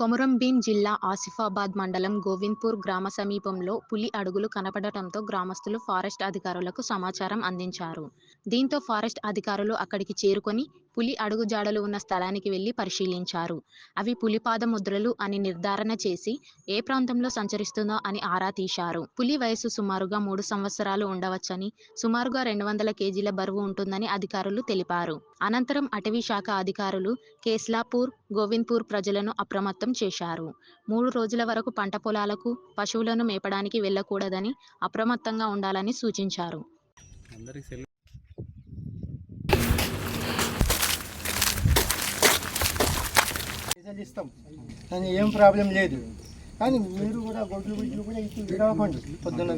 కొమురంభీం జిల్లా ఆసిఫాబాద్ మండలం గోవింద్పూర్ గ్రామ సమీపంలో పులి అడుగులు కనపడటంతో గ్రామస్తులు ఫారెస్ట్ అధికారులకు సమాచారం అందించారు. దీంతో ఫారెస్ట్ అధికారులు అక్కడికి చేరుకొని పులి అడుగు జాడలు ఉన్న స్థలానికి వెళ్ళి పరిశీలించారు. అవి పులిపాద ముద్రలు అని నిర్ధారణ చేసి ఏ ప్రాంతంలో సంచరిస్తుందో అని ఆరా తీశారు. పులి వయసు సుమారుగా మూడు సంవత్సరాలు ఉండవచ్చని సుమారుగా రెండు వందల కేజీల బరువు ఉంటుందని అధికారులు తెలిపారు. అనంతరం అటవీ శాఖ అధికారులు కేస్లాపూర్ గోవింద్పూర్ ప్రజలను అప్రమత్తం చేశారు. మూడు రోజుల వరకు పంట పొలాలకు పశువులను మేపడానికి వెళ్ళకూడదని అప్రమత్తంగా ఉండాలని సూచించారు. పైసలు ఇస్తాం. కానీ ఏం ప్రాబ్లం లేదు. కానీ మీరు కూడా గొడ్లు గుడ్లు కూడా ఇచ్చి విడవకండి. పొద్దున్న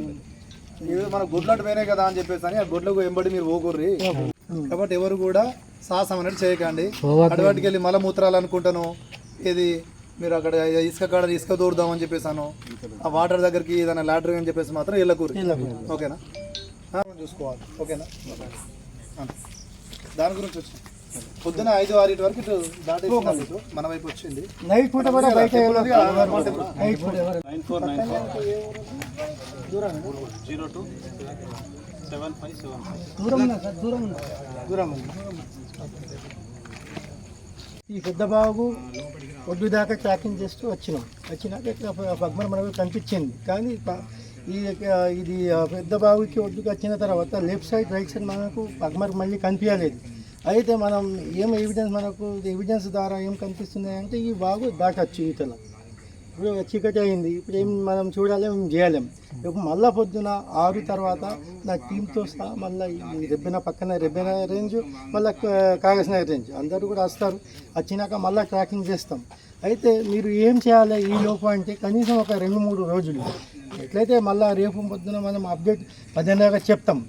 ఇవి మన గుడ్లట్టు వేరే కదా అని చెప్పేసి అని ఆ గుడ్లకు వెంబడి మీరు పోకుర్రి. కాబట్టి ఎవరు కూడా సాహసం అనేది చేయకండి. అటువాటికి వెళ్ళి మలమూత్రాలు అనుకుంటాను. ఇది మీరు అక్కడ ఇసుక కాడ ఇసుక దూరుదాం అని చెప్పేసాను ఆ వాటర్ దగ్గరికి ఏదైనా లాటరీ అని చెప్పేసి మాత్రం వెళ్ళకూరు ఓకేనా? చూసుకోవాలి. ఓకేనా. దాని గురించి వచ్చి పొద్దున ఐదు ఆరింటి వరకు ఇటు ఇటు మన వైపు వచ్చింది. నైట్ పూట కూడా బయట nine four nine four zero two seven five seven దూరం. దూరం దూరం ఉంది. ఈ పెద్ద బాబు ఒడ్డు దాకా ట్రాకింగ్ చేస్తూ వచ్చినాం. వచ్చినాక ఇక్కడ పగ్మర్ మనకు కనిపించింది. కానీ ఈ ఇది పెద్ద బాబుకి ఒడ్డుకి వచ్చిన తర్వాత లెఫ్ట్ సైడ్ రైట్ సైడ్ మనకు పగ్మర్ మళ్ళీ కనిపించలేదు. అయితే మనం ఏం ఎవిడెన్స్ మనకు ఎవిడెన్స్ ద్వారా ఏం కనిపిస్తున్నాయి అంటే ఈ బాగు దాటచ్చు ఈతల. ఇప్పుడు చీకటి అయింది ఇప్పుడు ఏం మనం చూడలేం ఏం చేయలేం. ఇప్పుడు మళ్ళా పొద్దున ఆరు తర్వాత నా టీంతో సహా మళ్ళీ రెబ్బెన పక్కన రెబ్బెన రేంజ్ మళ్ళీ కాగజ్నగర్ రేంజ్ అందరూ కూడా వస్తారు వచ్చినాక మళ్ళీ ట్రాకింగ్ చేస్తాం. అయితే మీరు ఏం చేయాలి ఈ లోపు అంటే కనీసం ఒక రెండు మూడు రోజులు. ఎట్లయితే మళ్ళీ రేపు పొద్దున మనం అప్డేట్ పదిహేను చెప్తాం.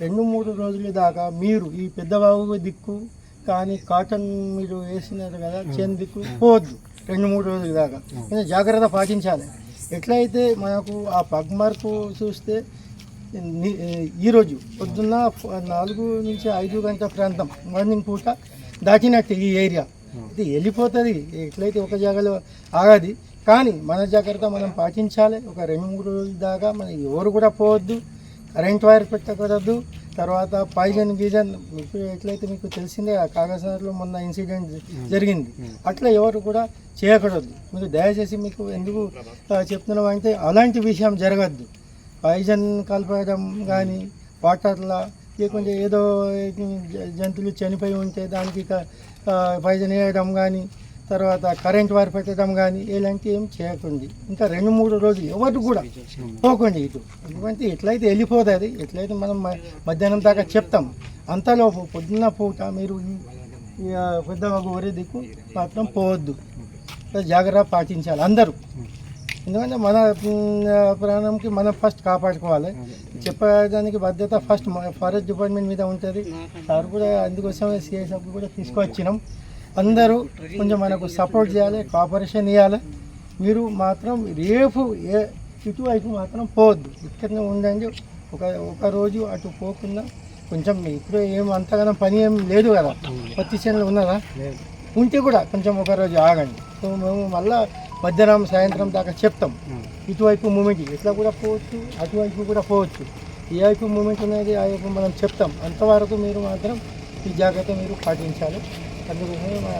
రెండు మూడు రోజుల దాకా మీరు ఈ పెద్దబాబు దిక్కు కానీ కాటన్ మీరు వేసినారు కదా చేను దిక్కు పోవద్దు. రెండు మూడు రోజుల దాకా. కొంచెం జాగ్రత్త పాటించాలి. ఎట్లయితే మనకు ఆ పగ్మార్కు చూస్తే ని- ఈరోజు పొద్దున్న నాలుగు నుంచి ఐదు గంటల ప్రాంతం మార్నింగ్ పూట దాటినట్టు ఈ ఏరియా. ఇది వెళ్ళిపోతుంది. ఎట్లయితే ఒక జాగాలో ఆగది. కానీ మన జాగ్రత్త మనం పాటించాలి. ఒక రెండు మూడు రోజుల దాకా మన ఎవరు కూడా పోవద్దు. కరెంట్ వైర్ పెట్టకూడదు. తర్వాత పాయిజన్ గీజన్ ఎట్లయితే మీకు తెలిసిందే ఆ కాగజ్నగర్లో మొన్న ఇన్సిడెంట్ జరిగింది. అట్లా ఎవరు కూడా చేయకూడదు. మీకు దయచేసి మీకు ఎందుకు చెప్తున్నాం అంటే అలాంటి విషయం జరగద్దు. పాయిజన్ కలపడం కానీ వాటర్లా లేకుంటే ఏదో జంతువులు చనిపోయి ఉంటే దానికి పాయిజన్ వేయడం కానీ తర్వాత కరెంట్ వైర్ పెట్టడం కానీ ఇలాంటివి ఏం చేయకండి. ఇంకా రెండు మూడు రోజులు ఎవరు కూడా పోకండి ఇటు. ఎందుకంటే ఎట్లయితే వెళ్ళిపోతుంది ఎట్లయితే మనం మధ్యాహ్నం దాకా చెప్తాం. అంతలోపు పొద్దున్న పూట మీరు ఈ- ఈ ఆ, పెద్ద దిక్కు మాత్రం పోవద్దు. జాగ్రత్త పాటించాలి అందరూ. ఎందుకంటే మన ప్రాణంకి మనం ఫస్ట్ కాపాడుకోవాలి. చెప్పడానికి బాధ్యత ఫస్ట్ ఫారెస్ట్ డిపార్ట్మెంట్ మీద ఉంటుంది. సార్ కూడా అందుకోసమే సిఎస్ కూడా తీసుకొచ్చినాం. అందరూ కొంచెం మనకు సపోర్ట్ చేయాలి కోఆపరేషన్ ఇవ్వాలి మీరు మాత్రం రేపు ఏ ఇటువైపు మాత్రం పోవద్దు. ఇక్కడనే ఉండండి. ఒక ఒక రోజు అటు పోకుండా కొంచెం ఇప్పుడు ఏం అంతగానో పని ఏం లేదు కదా. పత్తి చేనులు ఉన్నదా ఉంటే కూడా కొంచెం ఒక రోజు ఆగండి. సో మేము మళ్ళీ మధ్యాహ్నం సాయంత్రం దాకా చెప్తాం. ఇటువైపు మూమెంట్ ఇట్లా కూడా పోవచ్చు అటువైపు కూడా పోవచ్చు. ఏ వైపు మూమెంట్ అనేది ఆ వైపు మనం చెప్తాం. అంతవరకు మీరు మాత్రం ఈ జాగ్రత్త మీరు పాటించాలి. అందుకోసమే మా